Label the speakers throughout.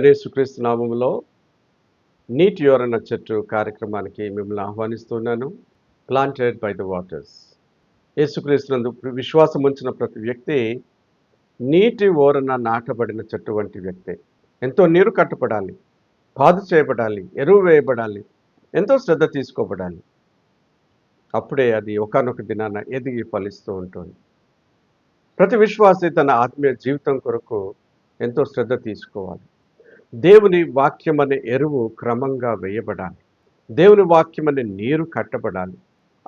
Speaker 1: మన నామంలో నీటి యోరన చెట్టు కార్యక్రమానికి మిమ్మల్ని ఆహ్వానిస్తున్నాను. ప్లాంటెడ్ బై ద వాటర్స్ యేసుక్రీస్తునందు విశ్వాసం ఉంచిన ప్రతి వ్యక్తి నీటి ఓరన నాటబడిన చెట్టు వంటి వ్యక్తే. ఎంతో నీరు కట్టబడాలి పాదు చేయబడాలి ఎరువు వేయబడాలి ఎంతో శ్రద్ధ తీసుకోబడాలి. అప్పుడే అది ఒకనొక దినాన ఎదిగి ఫలిస్తూ ఉంటుంది. ప్రతి విశ్వాసి తన ఆత్మీయ జీవితం కొరకు ఎంతో శ్రద్ధ తీసుకోవాలి. దేవుని వాక్యం అనే ఎరువు క్రమంగా వేయబడాలి. దేవుని వాక్యం అనే నీరు కట్టబడాలి.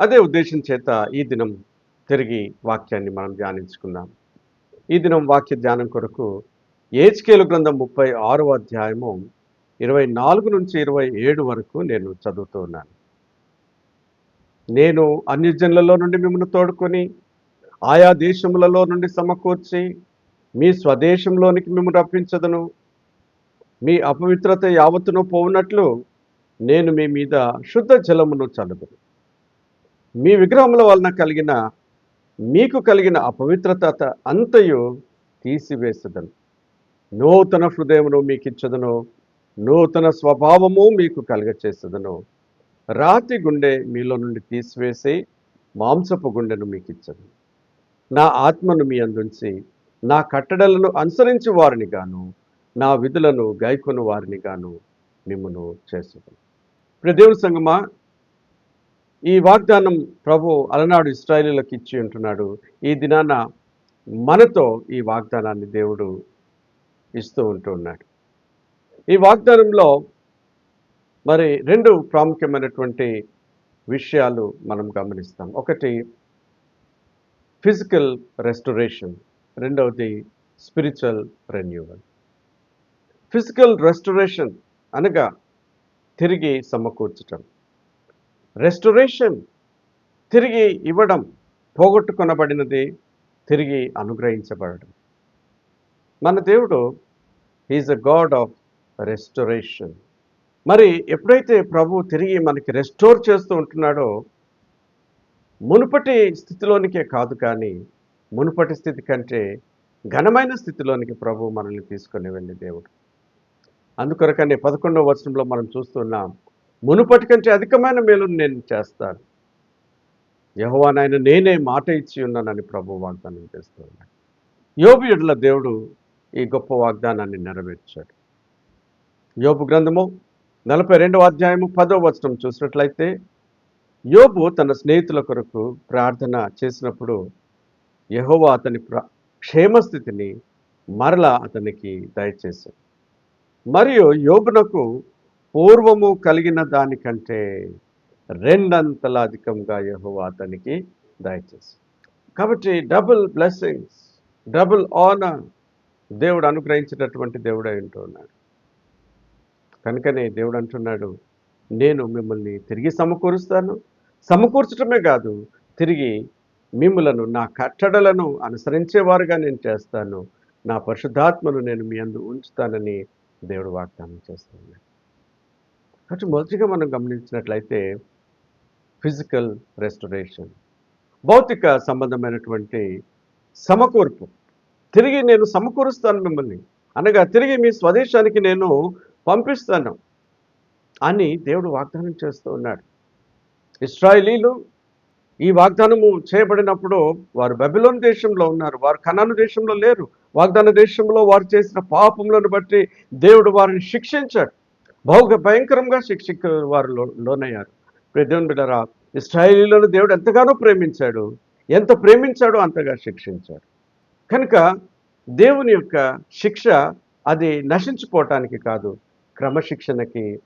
Speaker 1: అదే ఉద్దేశం చేత ఈ దినం తిరిగి వాక్యాన్ని మనం ధ్యానించుకుందాం. ఈ దినం వాక్య ధ్యానం కొరకు ఏజ్కేలు గ్రంథం ముప్పై ఆరో అధ్యాయము ఇరవై నాలుగు నుంచి ఇరవై ఏడు వరకు నేను చదువుతూ ఉన్నాను. నేను అన్యజనులలో నుండి మిమ్మల్ని తోడుకొని ఆయా దేశములలో నుండి సమకూర్చి మీ స్వదేశంలోనికి మిమ్మల్ని రప్పించదను. మీ అపవిత్రత యావత్తును పోవునట్లు నేను మీ మీద శుద్ధ జలమును చల్లుదును. మీ విగ్రహముల వలన కలిగిన మీకు కలిగిన అపవిత్రత అంతయు తీసివేసదను. నూతన హృదయమును మీకు ఇచ్చదను నూతన స్వభావము మీకు కలగచేసదను. రాతి గుండె మీలో నుండి తీసివేసి మాంసపు గుండెను మీకు ఇచ్చదు నా ఆత్మను మీ అందుంచి నా కట్టడలను అనుసరించి వారిని గాను నా విధులను గైకొను వారిని గాను మిమ్మను చేసుకుని ఇప్పుడు సంగమా ఈ వాగ్దానం ప్రభు అలనాడు ఇస్రాయలీలకు ఇచ్చి ఉంటున్నాడు. ఈ దినాన మనతో ఈ వాగ్దానాన్ని దేవుడు ఇస్తూ ఉంటూ ఉన్నాడు ఈ వాగ్దానంలో మరి రెండు ప్రాముఖ్యమైనటువంటి విషయాలు మనం గమనిస్తాం. ఒకటి ఫిజికల్ రెస్టరేషన్. రెండవది స్పిరిచువల్ రెన్యూవల్. ఫిజికల్ రెస్టరేషన్ అనగా తిరిగి సమకూర్చటం. రెస్టరేషన్ తిరిగి ఇవ్వడం పోగొట్టుకొనబడినది తిరిగి అనుగ్రహించబడడం మన దేవుడు is a God of restoration. మరి ఎప్పుడైతే ప్రభు తిరిగి మనకి రెస్టోర్ చేస్తూ ఉంటున్నాడో మునుపటి స్థితిలోనికే కాదు కానీ మునుపటి స్థితి కంటే ఘనమైన స్థితిలోనికి ప్రభు మనల్ని తీసుకొని వెళ్ళి దేవుడు. అందుకొరకనే పదకొండవ వచనంలో మనం చూస్తున్నాం మునుపటి కంటే అధికమైన మేలును నేను చేస్తాను. యహోవా నాయన నేనే మాట ఇచ్చి ఉన్నానని ప్రభు వాగ్దానం చేస్తున్నాడు. యోబు ఎడల దేవుడు ఈ గొప్ప వాగ్దానాన్ని నెరవేర్చాడు. యోబు గ్రంథము నలభై రెండవ అధ్యాయము పదో వచనం చూసినట్లయితే యోబు తన స్నేహితుల కొరకు ప్రార్థన చేసినప్పుడు యహోవా అతని ప్ర క్షేమస్థితిని మరలా అతనికి దయచేశాడు. మరియు యోబునకు పూర్వము కలిగిన దానికంటే రెండంతల అధికంగా యెహోవా అతనికి దయచేసి. కాబట్టి డబుల్ బ్లెస్సింగ్స్ డబుల్ ఆనర్ దేవుడు అనుగ్రహించినటువంటి దేవుడై ఉంటున్నాడు. కనుకనే దేవుడు అంటున్నాడు నేను మిమ్మల్ని తిరిగి సమకూరుస్తాను. సమకూర్చటమే కాదు తిరిగి మిమ్మలను నా కట్టడలను అనుసరించేవారుగా నేను చేస్తాను. నా పరిశుద్ధాత్మను నేను మీ అందు ఉంచుతానని దేవుడు వాగ్దానం చేస్తున్నాడు కాబట్టి మొదటిగా మనం గమనించినట్లయితే ఫిజికల్ రెస్టరేషన్ భౌతిక సంబంధమైనటువంటి సమకూర్పు. తిరిగి నేను సమకూరుస్తాను మిమ్మల్ని. అనగా తిరిగి మీ స్వదేశానికి నేను పంపిస్తాను అని దేవుడు వాగ్దానం చేస్తూ ఉన్నాడు. ఇస్రాయలీలు ఈ వాగ్దానము చేయబడినప్పుడు వారు బెబిలోన్ దేశంలో ఉన్నారు. వారు కనాను దేశంలో లేరు. వాగ్దాన దేశంలో వారు చేసిన పాపములను బట్టి దేవుడు వారిని శిక్షించాడు. బహుగా భయంకరంగా శిక్షిక వారు లో- లోనయ్యారు. దేవుని బిడ్డరా ఇస్రాయేలీలను దేవుడు ఎంతగానో ప్రేమించాడు. ఎంత ప్రేమించాడో అంతగా శిక్షించాడు. కనుక దేవుని యొక్క శిక్ష అది నశించుకోవటానికి కాదు క్రమశిక్షణకి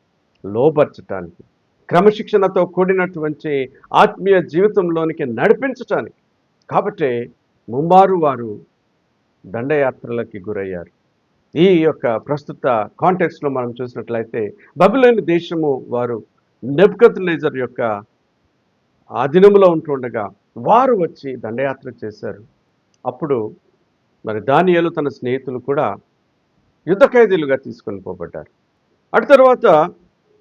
Speaker 1: లోబర్చటానికి క్రమశిక్షణతో కూడినటువంటి ఆత్మీయ జీవితంలోనికి నడిపించటానికి. కాబట్టి ముమ్మారు వారు దండయాత్రలకి గురయ్యారు. ఈ యొక్క ప్రస్తుత కాంటెక్స్లో మనం చూసినట్లయితే బబులేని దేశము వారు నెబ్కత్ లేజర్ యొక్క ఆధీనంలో ఉంటుండగా వారు వచ్చి దండయాత్ర చేశారు. అప్పుడు మరి దానియలు తన స్నేహితులు కూడా యుద్ధ ఖైదీలుగా తీసుకొని పోబడ్డారు. అటు తర్వాత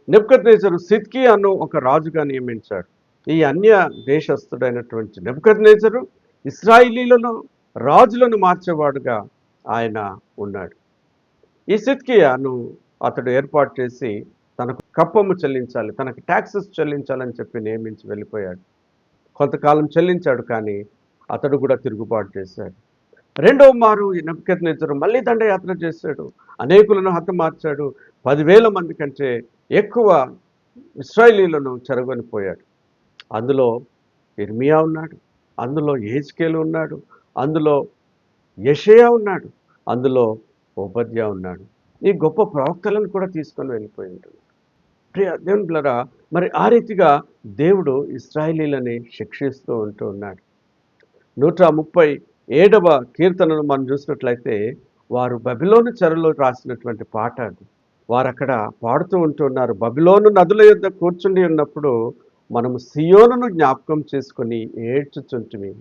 Speaker 1: నెబ్కద్నేజరు సిద్కి అను ఒక రాజుగా నియమించాడు ఈ అన్య దేశస్థుడైనటువంటి నెబ్కద్నేజరు ఇస్రాయిలీలను రాజులను మార్చేవాడుగా ఆయన ఉన్నాడు. ఈ సిత్కియాను అతడు ఏర్పాటు చేసి తనకు కప్పము చెల్లించాలి తనకు ట్యాక్సెస్ చెల్లించాలని చెప్పి నియమించి వెళ్ళిపోయాడు. కొంతకాలం చెల్లించాడు కానీ అతడు కూడా తిరుగుబాటు చేశాడు. రెండవ మారు ఈ నెబ్కద్నేజరు మళ్ళీ దండయాత్ర చేశాడు. అనేకులను హతమార్చాడు పదివేల మంది కంటే ఎక్కువ ఇస్రాయలీలను చెరగొనిపోయాడు. అందులో ఇర్మియా ఉన్నాడు. అందులో ఏజ్కేలు ఉన్నాడు. అందులో యషయా ఉన్నాడు అందులో ఉపద్యా ఉన్నాడు. ఈ గొప్ప ప్రవక్తలను కూడా తీసుకొని వెళ్ళిపోయి ఉంటున్నాడు. ప్రియ దేవుని మరి ఆ రీతిగా దేవుడు ఇస్రాయలీలని శిక్షిస్తూ ఉంటూ ఉన్నాడు. నూట ముప్పై ఏడవ కీర్తనను మనం చూసినట్లయితే వారు బబిలోను చెరలో రాసినటువంటి పాట అది. వారు అక్కడ పాడుతూ ఉంటున్నారు బబిలోను నదుల యొద్ద కూర్చుండి ఉన్నప్పుడు మనము సియోను జ్ఞాపకం చేసుకొని ఏడ్చుచుంటిమి.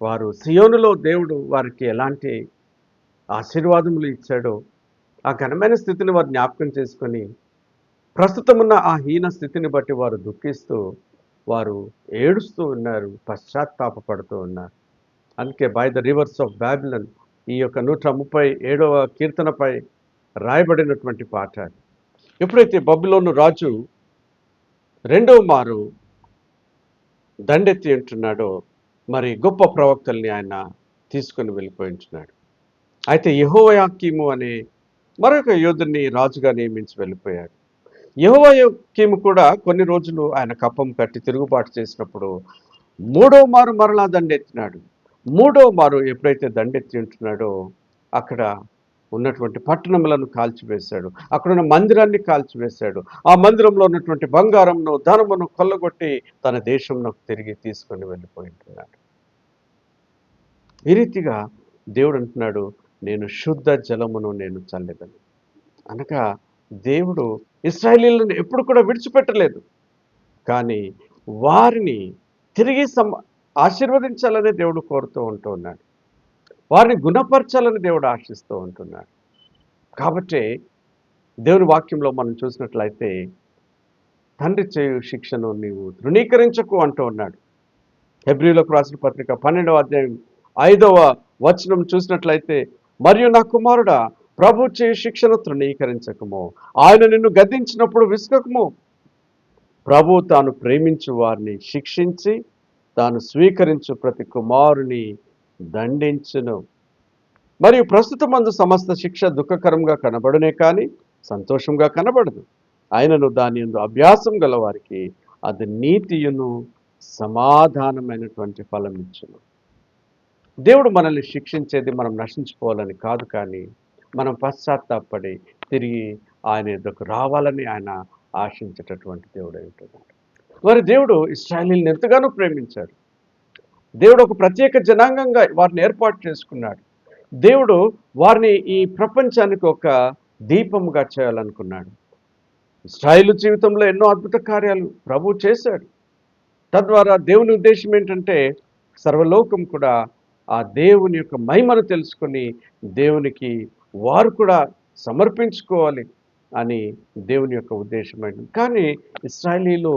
Speaker 1: వారు సియోనులో దేవుడు వారికి ఎలాంటి ఆశీర్వాదములు ఇచ్చాడో ఆ ఘనమైన స్థితిని వారు జ్ఞాపకం చేసుకొని ప్రస్తుతం ఉన్న ఆ హీన స్థితిని బట్టి వారు దుఃఖిస్తూ వారు ఏడుస్తూ ఉన్నారు పశ్చాత్తాపపడుతూ ఉన్నారు. అందుకే by the rivers of Babylon ఈ యొక్క నూట ముప్పై ఏడవ కీర్తనపై రాయబడినటువంటి పాట ఎప్పుడైతే బబులోను రాజు రెండవ మారు దండెత్తి ఉంటున్నాడో మరి గొప్ప ప్రవక్తల్ని ఆయన తీసుకొని వెళ్ళిపోయించున్నాడు. అయితే యహోవయాకీము అనే మరొక యోధుని రాజుగా నియమించి వెళ్ళిపోయాడు. యహోవయాకీము కూడా కొన్ని రోజులు ఆయన కప్పం కట్టి తిరుగుబాటు చేసినప్పుడు మూడో మారు మరలా దండెత్తినాడు. మూడో మారు ఎప్పుడైతే దండెత్తి ఉంటున్నాడో అక్కడ ఉన్నటువంటి పట్టణములను కాల్చివేశాడు. అక్కడున్న మందిరాన్ని కాల్చివేశాడు. ఆ మందిరంలో ఉన్నటువంటి బంగారంను ధనమును కొల్లగొట్టి తన దేశంలో తిరిగి తీసుకొని వెళ్ళిపోయింటున్నాడు. ఈ రీతిగా దేవుడు అంటున్నాడు నేను శుద్ధ జలమును నేను చల్లెదను అనగా దేవుడు ఇస్రాయలీలను ఎప్పుడు కూడా విడిచిపెట్టలేదు. కానీ వారిని తిరిగి సమ ఆశీర్వదించాలని దేవుడు కోరుతూ ఉంటూ ఉన్నాడు. వారిని గుణపరచాలని దేవుడు ఆశిస్తూ ఉంటున్నాడు. కాబట్టి దేవుని వాక్యంలో మనం చూసినట్లయితే తండ్రి చేయు శిక్షను నీవు తృణీకరించకు అంటూ ఉన్నాడు. హెబ్రిలకు రాసిన పత్రిక పన్నెండవ అధ్యాయం ఐదవ వచనం చూసినట్లయితే మరియు నా కుమారుడా ప్రభు చేయు శిక్షను తృణీకరించకము. ఆయన నిన్ను గద్దించినప్పుడు విసుకకము ప్రభు తాను ప్రేమించు వారిని శిక్షించి తాను స్వీకరించు ప్రతి కుమారుని దండించును. మరియు ప్రస్తుత మందు సమస్త శిక్ష దుఃఖకరంగా కనబడునే కానీ సంతోషంగా కనబడదు. ఆయనను దాని ఎందు అభ్యాసం గల వారికి అది నీతియును సమాధానమైనటువంటి ఫలం ఇచ్చును దేవుడు మనల్ని శిక్షించేది మనం నశించుకోవాలని కాదు కానీ మనం పశ్చాత్తాపడి తిరిగి ఆయన ఎద్దకు రావాలని ఆయన ఆశించేటటువంటి దేవుడు ఉంటున్నాడు. మరి దేవుడు ఇస్రాయలీని ఎంతగానో ప్రేమించాడు. దేవుడు ఒక ప్రత్యేక జనాంగంగా వారిని ఏర్పాటు చేసుకున్నాడు. దేవుడు వారిని ఈ ప్రపంచానికి ఒక దీపముగా చేయాలనుకున్నాడు. ఇస్రాయేలు జీవితంలో ఎన్నో అద్భుత కార్యాలు ప్రభు చేశాడు. తద్వారా దేవుని ఉద్దేశం ఏంటంటే సర్వలోకం కూడా ఆ దేవుని యొక్క మహిమను తెలుసుకొని దేవునికి వారు కూడా సమర్పించుకోవాలి అని దేవుని యొక్క ఉద్దేశం కానీ ఇస్రాయలీలు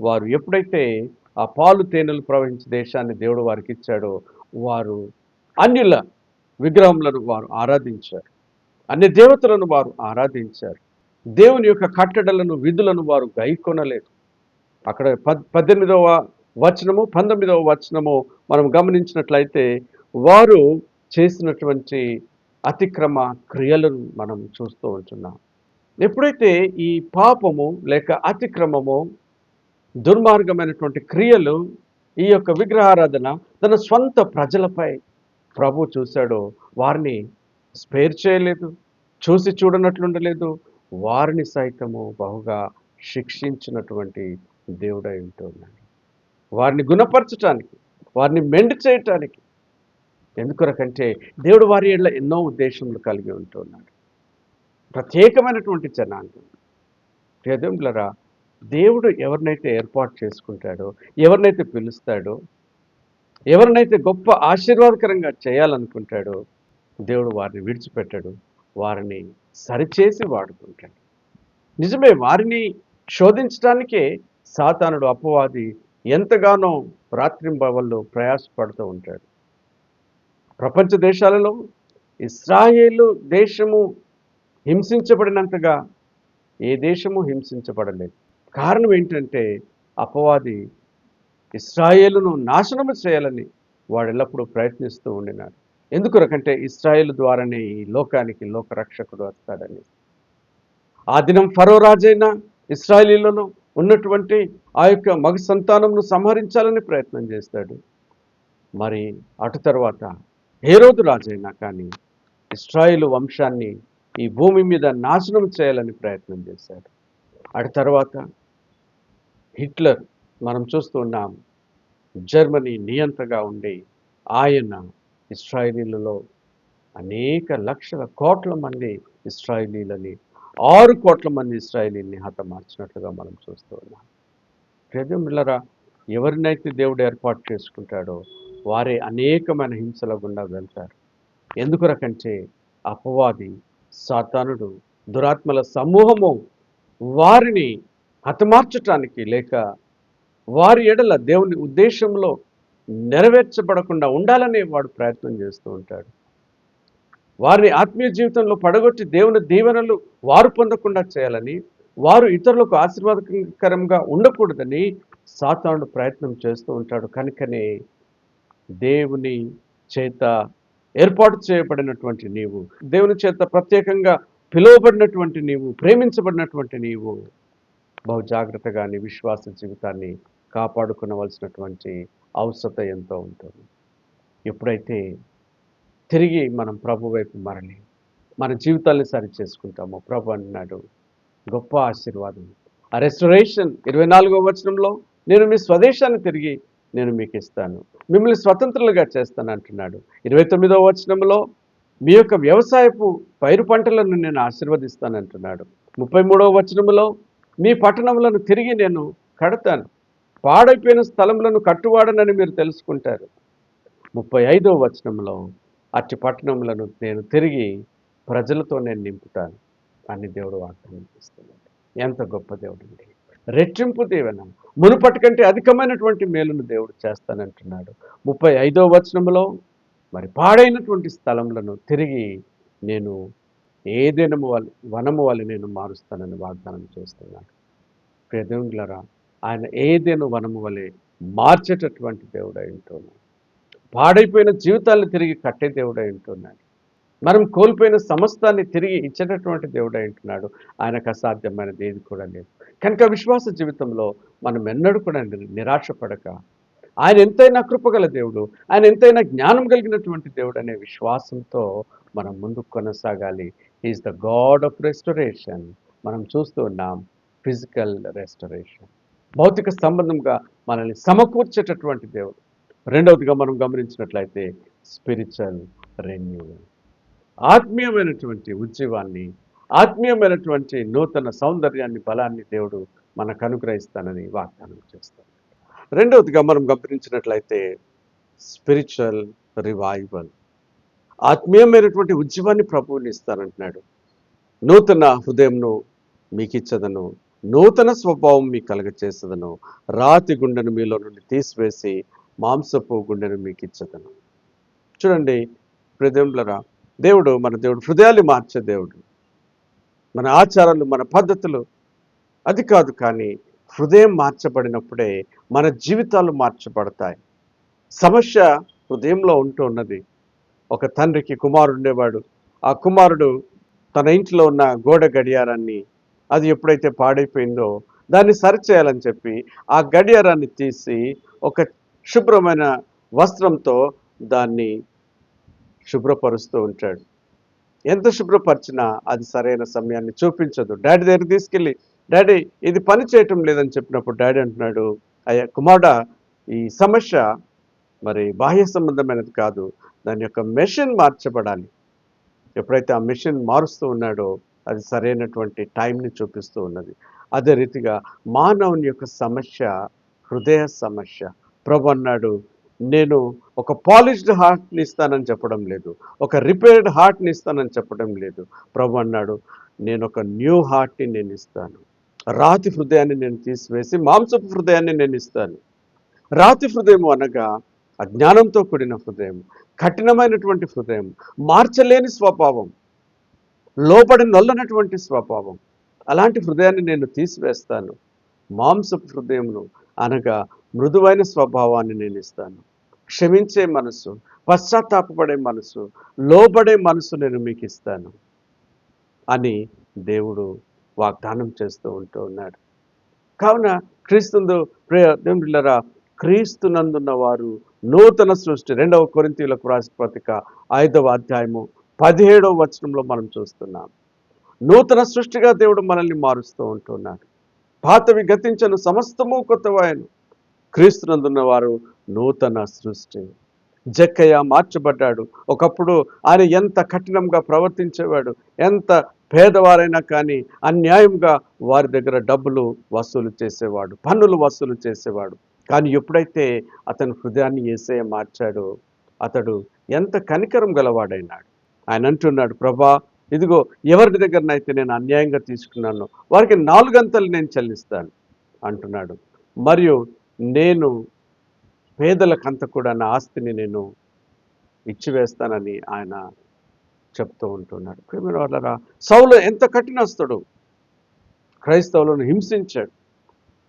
Speaker 1: వారు ఎప్పుడైతే ఆ పాలు తేనెలు ప్రవహించే దేశాన్ని దేవుడు వారికి ఇచ్చాడో. వారు అన్యుల విగ్రహములను వారు ఆరాధించారు. అన్ని దేవతలను వారు ఆరాధించారు. దేవుని యొక్క కట్టడలను విధులను వారు గైకొనలేదు. అక్కడ పద్ పద్దెనిమిదవ వచనము పంతొమ్మిదవ వచనము మనం గమనించినట్లయితే వారు చేసినటువంటి అతిక్రమ క్రియలను మనం చూస్తూ ఉంటున్నాం. ఎప్పుడైతే ఈ పాపము లేక అతిక్రమము దుర్మార్గమైనటువంటి క్రియలు ఈ యొక్క విగ్రహారాధన తన స్వంత ప్రజలపై ప్రభు చూశాడో వారిని స్పేర్ చేయలేదు చూసి చూడనట్లుండలేదు వారిని సైతము బహుగా శిక్షించినటువంటి దేవుడై ఉంటున్నాడు. వారిని గుణపరచటానికి వారిని మెండు చేయటానికి ఎందుకొరకంటే దేవుడు వారి ఏళ్ళ ఎన్నో ఉద్దేశములు కలిగి ఉంటున్నాడు. ప్రత్యేకమైనటువంటి జనాంగం. హృదయంలరా దేవుడు ఎవరినైతే ఏర్పాటు చేసుకుంటాడో ఎవరినైతే పిలుస్తాడో ఎవరినైతే గొప్ప ఆశీర్వాదకరంగా చేయాలనుకుంటాడో దేవుడు వారిని విడిచిపెట్టాడు వారిని సరిచేసి వాడుకుంటాడు. నిజమే వారిని శోధించడానికే సాతానుడు అపవాది ఎంతగానో రాత్రింబవళ్ళు ప్రయాసపడుతూ ఉంటాడు. ప్రపంచ దేశాలలో ఇస్రాయేలు దేశము హింసించబడినంతగా ఏ దేశము హింసించబడలేదు. కారణం ఏంటంటే అపవాది ఇస్రాయేలును నాశనం చేయాలని వాడు ఎల్లప్పుడూ ప్రయత్నిస్తూ ఉండినాడు. ఎందుకొరకంటే ఇస్రాయేల్ ద్వారానే ఈ లోకానికి లోకరక్షకుడు వస్తాడని. ఆ దినం ఫరో రాజైన ఇస్రాయేలీలలో ఉన్నటువంటి ఆ యొక్క మగ సంతానంను సంహరించాలని ప్రయత్నం చేస్తాడు. మరి అటు తర్వాత హేరోదు రాజైనా కానీ ఇస్రాయేలు వంశాన్ని ఈ భూమి మీద నాశనం చేయాలని ప్రయత్నం చేశాడు. అటు తర్వాత హిట్లర్ మనం చూస్తున్నాం జర్మనీ నియంతగా ఉండి ఆయన ఇస్రాయిలీలలో అనేక లక్షల కోట్ల మంది ఇస్రాయిలీలని ఆరు కోట్ల మంది ఇస్రాయిలీని హతమార్చినట్లుగా మనం చూస్తూ ఉన్నాం. ప్రజమిల్లరా ఎవరినైతే దేవుడు ఏర్పాటు చేసుకుంటాడో వారే అనేకమైన హింసల గుండా వెళ్తారు. ఎందుకు రకంటే అపవాది సాతానుడు దురాత్మల సమూహము వారిని హతమార్చటానికి లేక వారి ఎడల దేవుని ఉద్దేశంలో నెరవేర్చబడకుండా ఉండాలని వాడు ప్రయత్నం చేస్తూ ఉంటాడు. వారిని ఆత్మీయ జీవితంలో పడగొట్టి దేవుని దీవెనలు వారు పొందకుండా చేయాలని వారు ఇతరులకు ఆశీర్వాదకరంగా ఉండకూడదని సాతానుడు ప్రయత్నం చేస్తూ ఉంటాడు. కనుకనే దేవుని చేత ఏర్పాటు చేయబడినటువంటి నీవు దేవుని చేత ప్రత్యేకంగా పిలువబడినటువంటి నీవు ప్రేమించబడినటువంటి నీవు బహు జాగ్రత్తగా విశ్వాస జీవితాన్ని కాపాడుకునవలసినటువంటి అవసరత ఎంతో ఉంటుంది. ఎప్పుడైతే తిరిగి మనం ప్రభు వైపు మరలి మన జీవితాన్ని సరి చేసుకుంటాము ప్రభు అన్నాడు గొప్ప ఆశీర్వాదం. ఆ రెస్టరేషన్ ఇరవై నాలుగో వచనంలో నేను మీ స్వదేశాన్ని తిరిగి నేను మీకు ఇస్తాను. మిమ్మల్ని స్వతంత్రులుగా చేస్తాను అంటున్నాడు. ఇరవై తొమ్మిదో వచనంలో మీ యొక్క వ్యవసాయపు పైరు పంటలను నేను ఆశీర్వదిస్తాను అంటున్నాడు. ముప్పై మూడవ వచనంలో మీ పట్టణములను తిరిగి నేను కడతాను. పాడైపోయిన స్థలములను కట్టువాడనని మీరు తెలుసుకుంటారు. ముప్పై ఐదో వచనంలో అట్టి పట్టణములను నేను తిరిగి ప్రజలతో నేను నింపుతాను అని దేవుడు వాక్యం చేస్తున్నాడు ఎంత గొప్ప దేవుడు అండి. రెట్టింపు దీవెన. మునుపటి కంటే అధికమైనటువంటి మేలును దేవుడు చేస్తానంటున్నాడు. ముప్పై ఐదో వచనంలో మరి పాడైనటువంటి స్థలములను తిరిగి నేను ఏదేనము వాళ్ళు వనము వాళ్ళు నేను మారుస్తానని వాగ్దానం చేస్తున్నాడు. ప్రియదేవులరా ఆయన ఏదేను వనము వలె మార్చేటటువంటి దేవుడై ఉంటున్నాడు. పాడైపోయిన జీవితాలను తిరిగి కట్టే దేవుడై ఉంటున్నాడు. మనం కోల్పోయిన సమస్తాన్ని తిరిగి ఇచ్చేటటువంటి దేవుడై ఉంటున్నాడు. ఆయనకు అసాధ్యమైనది ఏది కూడా లేదు. కనుక విశ్వాస జీవితంలో మనం ఎన్నడూ కూడా నిరాశపడక ఆయన ఎంతైనా కృపగల దేవుడు ఆయన ఎంతైనా జ్ఞానం కలిగినటువంటి దేవుడు అనే విశ్వాసంతో మనం ముందుకు కొనసాగాలి. Is the God of restoration. మనం చూస్తూ ఉన్నాం ఫిజికల్ రెస్టరేషన్. భౌతిక సంబంధంగా మనల్ని సమకూర్చేటటువంటి దేవుడు. రెండవదిగా మనం గమనించినట్లయితే స్పిరిచువల్ రెన్యూవల్. ఆత్మీయమైనటువంటి ఉద్యమాన్ని ఆత్మీయమైనటువంటి నూతన సౌందర్యాన్ని బలాన్ని దేవుడు మనకు అనుగ్రహిస్తానని వాగ్దానం చేస్తాడు. రెండవదిగా మనం గమనించినట్లయితే స్పిరిచువల్ రివైవల్. ఆత్మీయమైనటువంటి ఉద్యమాన్ని ప్రభువుని ఇస్తానంటున్నాడు. నూతన హృదయంను మీకు ఇచ్చదను నూతన స్వభావం మీకు కలగచేసదను రాతి గుండెను మీలో నుండి తీసివేసి మాంసపు గుండెను మీకు ఇచ్చదను చూడండి హృదయంలరా దేవుడు మన దేవుడు హృదయాలు మార్చే దేవుడు. మన ఆచారాలు మన పద్ధతులు అది కాదు కానీ హృదయం మార్చబడినప్పుడే మన జీవితాలు మార్చబడతాయి. సమస్య హృదయంలో ఉంటూ ఉన్నది. ఒక తండ్రికి కుమారుడు ఉండేవాడు. ఆ కుమారుడు తన ఇంట్లో ఉన్న గోడ గడియారాన్ని అది ఎప్పుడైతే పాడైపోయిందో దాన్ని సరిచేయాలని చెప్పి ఆ గడియారాన్ని తీసి ఒక శుభ్రమైన వస్త్రంతో దాన్ని శుభ్రపరుస్తూ ఉంటాడు. ఎంత శుభ్రపరిచినా అది సరైన సమయాన్ని చూపించదు. డాడీ దగ్గర తీసుకెళ్ళి డాడీ ఇది పని చేయటం లేదని చెప్పినప్పుడు డాడీ అంటున్నాడు అయ్యా కుమారుడా ఈ సమస్య మరి బాహ్య సంబంధమైనది కాదు. దాని యొక్క మెషిన్ మార్చబడాలి. ఎప్పుడైతే ఆ మెషిన్ మారుస్తూ ఉన్నాడో అది సరైనటువంటి టైంని చూపిస్తూ ఉన్నది. అదే రీతిగా మానవుని యొక్క సమస్య హృదయ సమస్య. ప్రభు అన్నాడు నేను ఒక పాలిష్డ్ హార్ట్ని ఇస్తానని చెప్పడం లేదు. ఒక రిపేర్డ్ హార్ట్ని ఇస్తానని చెప్పడం లేదు. ప్రభు అన్నాడు నేను ఒక న్యూ హార్ట్ని నేను ఇస్తాను. రాతి హృదయాన్ని నేను తీసివేసి మాంసపు హృదయాన్ని నేను ఇస్తాను. రాతి హృదయం అనగా అజ్ఞానంతో కూడిన హృదయం కఠినమైనటువంటి హృదయం మార్చలేని స్వభావం లోపడి నొల్లనటువంటి స్వభావం అలాంటి హృదయాన్ని నేను తీసివేస్తాను. మాంసపు హృదయమును అనగా మృదువైన స్వభావాన్ని నేను ఇస్తాను. క్షమించే మనసు పశ్చాత్తాపపడే మనసు లోబడే మనసు నేను మీకు ఇస్తాను అని దేవుడు వాగ్దానం చేస్తూ ఉంటూ ఉన్నాడు. కావున క్రీస్తుందు ప్రియ దేవుడిలరా క్రీస్తునందున్న వారు నూతన సృష్టి. రెండవ కొరింతీలకు రాసిన పత్రిక ఐదవ అధ్యాయము పదిహేడవ వచనంలో మనం చూస్తున్నాం. నూతన సృష్టిగా దేవుడు మనల్ని మారుస్తూ ఉంటున్నాడు. పాతవి గతించను సమస్తము కొత్తవాయను క్రీస్తునందున్న వారు నూతన సృష్టి. జక్కయ్య మార్చబడ్డాడు. ఒకప్పుడు ఆయన ఎంత కఠినంగా ప్రవర్తించేవాడు ఎంత పేదవారైనా కానీ అన్యాయంగా వారి దగ్గర డబ్బులు వసూలు చేసేవాడు పన్నులు వసూలు చేసేవాడు. కానీ ఎప్పుడైతే అతని హృదయాన్ని ఏసయ మార్చాడో అతడు ఎంత కనికరం గలవాడైనాడు. ఆయన అంటున్నాడు ప్రభా ఇదిగో ఎవరి దగ్గరనైతే నేను అన్యాయంగా తీసుకున్నానో వారికి నాలుగంతలు నేను చెల్లిస్తాను అంటున్నాడు. మరియు నేను పేదలకంత కూడా నా ఆస్తిని నేను ఇచ్చివేస్తానని ఆయన చెప్తూ ఉంటున్నాడు. ప్రేమ వాళ్ళరా సౌలు ఎంత కఠినస్తుడు క్రైస్తవులను హింసించాడు.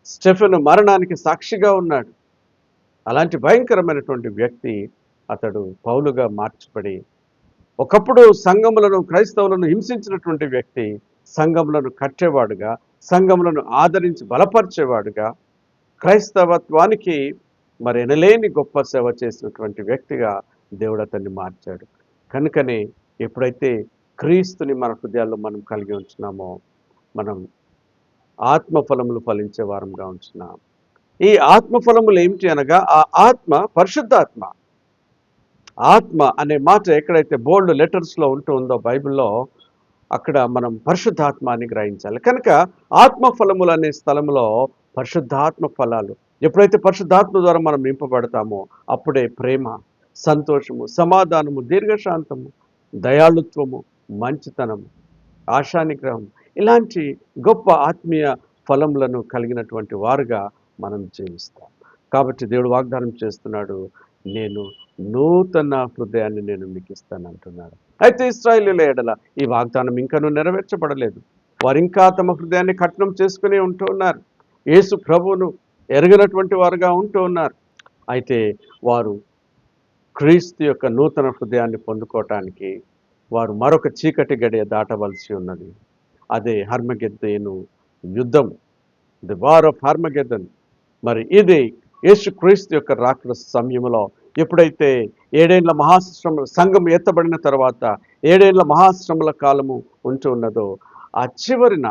Speaker 1: స్టెఫెన్ మరణానికి సాక్షిగా ఉన్నాడు. అలాంటి భయంకరమైనటువంటి వ్యక్తి అతడు పౌలుగా మార్చబడి ఒకప్పుడు సంఘములను క్రైస్తవులను హింసించినటువంటి వ్యక్తి సంఘములను కట్టేవాడుగా సంఘములను ఆదరించి బలపరిచేవాడుగా క్రైస్తవత్వానికి మరి ఎనలేని గొప్ప సేవ చేసినటువంటి వ్యక్తిగా దేవుడు అతన్ని మార్చాడు. కనుకనే ఎప్పుడైతే క్రీస్తుని మన హృదయాల్లో మనం కలిగి ఉంచున్నామో మనం ఆత్మఫలములు ఫలించే వారంగా ఉంచున్నాం. ఈ ఆత్మఫలములు ఏమిటి అనగా ఆ ఆత్మ పరిశుద్ధాత్మ. ఆత్మ అనే మాట ఎక్కడైతే బోల్డ్ లెటర్స్లో ఉంటూ ఉందో బైబిల్లో అక్కడ మనం పరిశుద్ధాత్మ అని గ్రహించాలి. కనుక ఆత్మ ఫలములు అనే స్థలంలో పరిశుద్ధాత్మ ఫలాలు ఎప్పుడైతే పరిశుద్ధాత్మ ద్వారా మనం నింపబడతామో అప్పుడే ప్రేమ సంతోషము సమాధానము దీర్ఘశాంతము దయాళుత్వము మంచితనము ఆశానిగ్రహం ఇలాంటి గొప్ప ఆత్మీయ ఫలములను కలిగినటువంటి వారుగా మనం జీవిస్తాం. కాబట్టి దేవుడు వాగ్దానం చేస్తున్నాడు నేను నూతన హృదయాన్ని నేను మీకు ఇస్తాను అంటున్నాడు. అయితే ఇస్రాయిలీల ఎడల ఈ వాగ్దానం ఇంకనూ నెరవేర్చబడలేదు. వారు ఇంకా తమ హృదయాన్ని కఠినం చేసుకుని ఉంటూ ఉన్నారు. యేసు ప్రభువును ఎరగినటువంటి వారుగా ఉంటూ ఉన్నారు. అయితే వారు క్రీస్తు యొక్క నూతన హృదయాన్ని పొందుకోవటానికి వారు మరొక చీకటి గడియ దాటవలసి ఉన్నది. అదే హర్మగెద్దేను యుద్ధం. ది వార్ ఆఫ్ హర్మగెద్దన్ మరి ఇది యేసుక్రీస్తు యొక్క రాకడ సమయంలో ఎప్పుడైతే ఏడేళ్ళ మహాశ్రమ సంఘం ఎత్తబడిన తర్వాత ఏడేళ్ళ మహాశ్రమల కాలము ఉంటూ ఉన్నదో ఆ చివరిన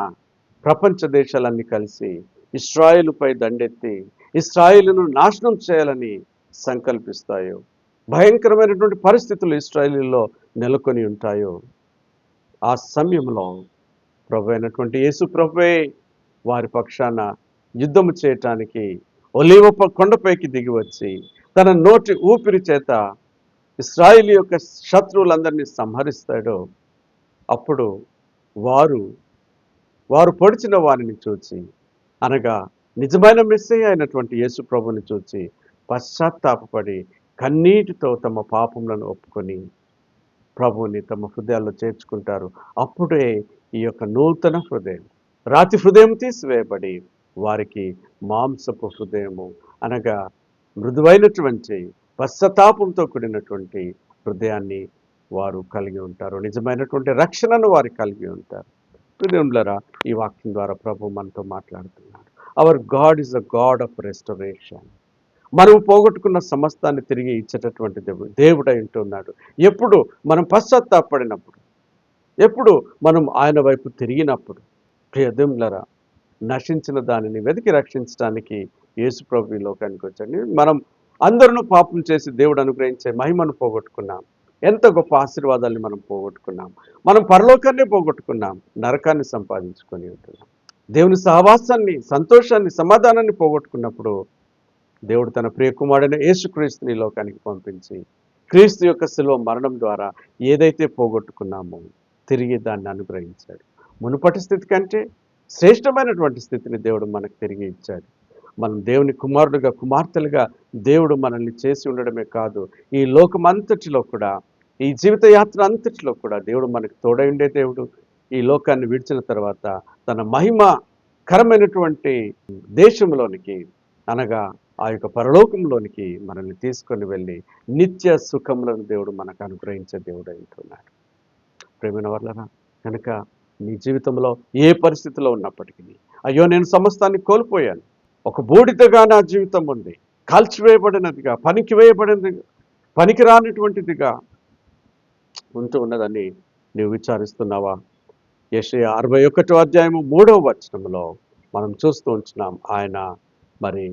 Speaker 1: ప్రపంచ దేశాలన్నీ కలిసి ఇస్రాయిల్పై దండెత్తి ఇస్రాయిల్ను నాశనం చేయాలని సంకల్పిస్తాయో భయంకరమైనటువంటి పరిస్థితులు ఇస్రాయేలీలో నెలకొని ఉంటాయో ఆ సమయంలో ప్రభు అయినటువంటి యేసు ప్రభువే వారి పక్షాన యుద్ధము చేయటానికి ఒలివ కొండపైకి దిగి వచ్చి తన నోటి ఊపిరి చేత ఇస్రాయిల్ యొక్క శత్రువులందరినీ సంహరిస్తాడో అప్పుడు వారు వారు పొడిచిన వారిని చూచి అనగా నిజమైన మెస్సయ్య అయినటువంటి యేసు ప్రభుని చూచి పశ్చాత్తాపపడి కన్నీటితో తమ పాపములను ఒప్పుకొని ప్రభువుని తమ హృదయాల్లో చేర్చుకుంటారు. అప్పుడే ఈ యొక్క నూతన హృదయం. రాతి హృదయం తీసివేయబడి వారికి మాంసపు హృదయము అనగా మృదువైనటువంటి పశ్చాత్తాపంతో కూడినటువంటి హృదయాన్ని వారు కలిగి ఉంటారు. నిజమైనటువంటి రక్షణను వారు కలిగి ఉంటారు. హృదయంలరా ఈ వాక్యం ద్వారా ప్రభు మనతో మాట్లాడుతున్నారు our God is a God of restoration మనం పోగొట్టుకున్న సమస్తాన్ని తిరిగి ఇచ్చేటటువంటి దేవుడు దేవుడై ఉంటున్నాడు. ఎప్పుడు? మనం పశ్చాత్తాపడినప్పుడు. ఎప్పుడు మనం ఆయన వైపు తిరిగినప్పుడు ప్రియదములరా నశించిన దానిని వెతికి రక్షించడానికి యేసుప్రభు ఈ లోకానికి వచ్చండి. మనం అందరూ పాపం చేసి దేవుడు అనుగ్రహించే మహిమను పోగొట్టుకున్నాం. ఎంత గొప్ప ఆశీర్వాదాన్ని మనం పోగొట్టుకున్నాం. మనం పరలోకాన్ని పోగొట్టుకున్నాం. నరకాన్ని సంపాదించుకొని ఉంటున్నాం. దేవుని సహవాసాన్ని సంతోషాన్ని సమాధానాన్ని పోగొట్టుకున్నప్పుడు దేవుడు తన ప్రియకుమారుడైన యేసుక్రీస్తుని లోకానికి పంపించి క్రీస్తు యొక్క శిలువ మరణం ద్వారా ఏదైతే పోగొట్టుకున్నామో తిరిగి దాన్ని అనుగ్రహించాడు. మునుపటి స్థితి కంటే శ్రేష్టమైనటువంటి స్థితిని దేవుడు మనకు తిరిగి ఇచ్చాడు. మనం దేవుని కుమారుడుగా కుమార్తెలుగా దేవుడు మనల్ని చేసి ఉండడమే కాదు ఈ లోకమంతటిలో కూడా ఈ జీవిత యాత్ర అంతటిలో కూడా దేవుడు మనకు తోడై ఉండే దేవుడు. ఈ లోకాన్ని విడిచిన తర్వాత తన మహిమకరమైనటువంటి దేశంలోనికి అనగా ఆ యొక్క పరలోకంలోనికి మనల్ని తీసుకొని వెళ్ళి నిత్య సుఖములను దేవుడు మనకు అనుగ్రహించే దేవుడు అంటున్నాడు ప్రేమైన వాళ్ళరా? కనుక నీ జీవితంలో ఏ పరిస్థితిలో ఉన్నప్పటికీ అయ్యో నేను సమస్తాన్ని కోల్పోయాను. ఒక బూడిదగా నా జీవితం ఉంది. కాల్చివేయబడినదిగా పనికి వేయబడినదిగా పనికి రానిటువంటిదిగా ఉంటూ ఉన్నదని నువ్వు విచారిస్తున్నావా? యెషయా అరవై ఒకటో అధ్యాయము మూడవ వచనంలో మనం చూస్తూ ఉంటున్నాం. ఆయన మరి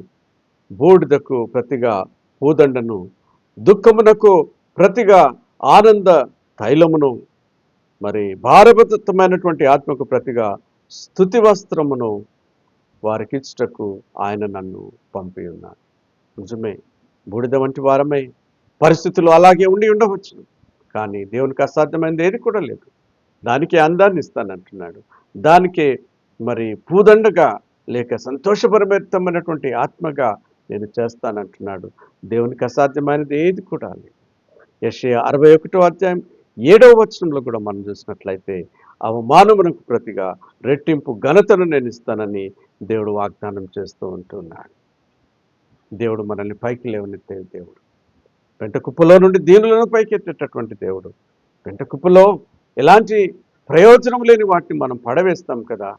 Speaker 1: బూడిదకు ప్రతిగా పూదండను దుఃఖమునకు ప్రతిగా ఆనంద తైలమును మరి భారభతమైనటువంటి ఆత్మకు ప్రతిగా స్థుతి వస్త్రమును వారికిచ్చుటకు ఆయన నన్ను పంపి ఉన్నాడు. నిజమే బూడిద వంటి వారమే పరిస్థితులు అలాగే ఉండి ఉండవచ్చు కానీ దేవునికి అసాధ్యమైనది ఏది కూడా లేదు. దానికి అందాన్ని ఇస్తానంటున్నాడు. దానికి మరి పూదండగా లేక సంతోషపరమితమైనటువంటి ఆత్మగా నేను చేస్తానంటున్నాడు. దేవునికి అసాధ్యమైనది ఏది కూడా లేదు. యషయ అరవై ఒకటో అధ్యాయం ఏడవ వచనంలో కూడా మనం చూసినట్లయితే అవమానమునకు ప్రతిగా రెట్టింపు ఘనతను నేను ఇస్తానని దేవుడు వాగ్దానం చేస్తూ ఉంటున్నాడు. దేవుడు మనల్ని పైకి లేవనెత్తే దేవుడు. పెంట కుప్పలో నుండి దీనులను పైకెత్తేటటువంటి దేవుడు. పెంట కుప్పలో ఎలాంటి ప్రయోజనం లేని వాటిని మనం పడవేస్తాం కదా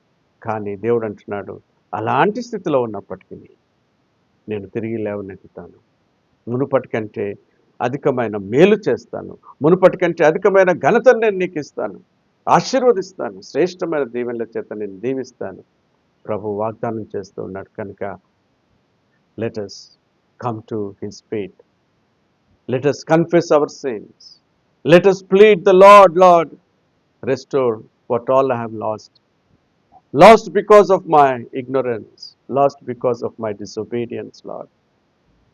Speaker 1: కానీ దేవుడు అంటున్నాడు అలాంటి స్థితిలో ఉన్నప్పటికీ నేను తిరిగి లేవనెత్తుతాను. మునుపటికంటే అధికమైన మేలు చేస్తాను. మునుపటి కంటే అధికమైన ఘనతను నేను నీకు ఇస్తాను. ఆశీర్వదిస్తాను. శ్రేష్టమైన దీవెనల చేత నేను దీవిస్తాను. ప్రభు వాగ్దానం చేస్తూ ఉన్నాడు. కనుక let us come to his feet let us confess our sins let us plead the Lord Lord restore what all I have lost lost because of my ignorance lost because of my disobedience Lord.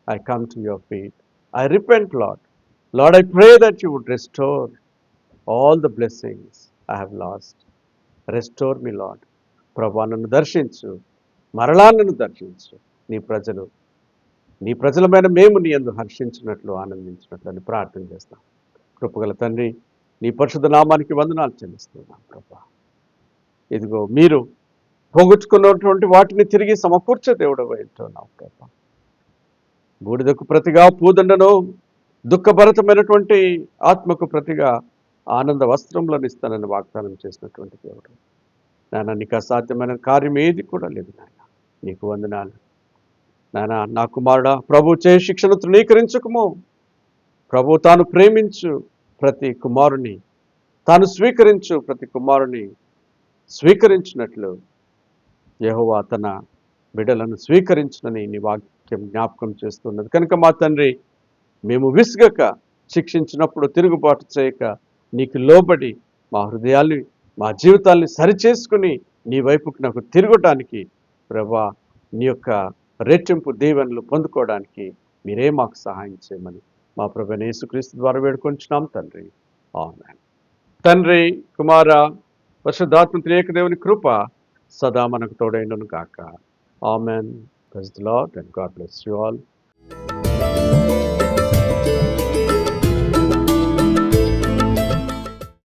Speaker 1: I come to your feet I repent, Lord. Lord, I pray that you would restore all the blessings I have lost. Restore me, Lord. ప్రభా నన్ను దర్శించు మరలా నన్ను దర్శించు నీ ప్రజలు నీ ప్రజలమైన మేము నీ ఎందు హర్షించినట్లు ఆనందించినట్లు అని ప్రార్థన చేస్తాం కృపగల తండ్రి నీ పరిశుద్ధ నామానికి వందనాలు చెల్లిస్తున్నాం ప్రభా ఇదిగో మీరు పోగొట్టుకున్నటువంటి వాటిని తిరిగి సమకూర్చే దేవుడు ఏంటున్నావు ప్రభా బూడిదకు ప్రతిగా పూదండను దుఃఖభరితమైనటువంటి ఆత్మకు ప్రతిగా ఆనంద వస్త్రంలో ఇస్తానని వాగ్దానం చేసినటువంటి దేవుడు. నాన్న నీకు అసాధ్యమైన కార్యం ఏది కూడా లేదు నాయన. నీకు వందనాలు. నాన్న నా కుమారుడా ప్రభు చే శిక్షను తృణీకరించుకుము. ప్రభు తాను ప్రేమించు ప్రతి కుమారుని తాను స్వీకరించు ప్రతి కుమారుని స్వీకరించినట్లు యెహోవా తన బిడలను స్వీకరించునని నీ వాక్యం జ్ఞాపకం చేస్తున్నది. కనుక మా తండ్రి మేము విసుగక శిక్షించినప్పుడు తిరుగుబాటు చేయక నీకు లోబడి మా హృదయాల్ని మా జీవితాల్ని సరిచేసుకుని నీ వైపుకు నాకు తిరగటానికి ప్రభా నీ యొక్క రెట్టింపు దీవెనలు పొందుకోవడానికి మీరే మాకు సహాయం చేయమని మా ప్రభు యేసుక్రీస్తు ద్వారా వేడుకొంచున్నాం తండ్రి. ఆమెన్. తండ్రి కుమార పరిశుద్ధాత్మ త్రియేక దేవుని కృప సదా మనకు తోడైండును కాక amen. Praise the Lord and God bless you all.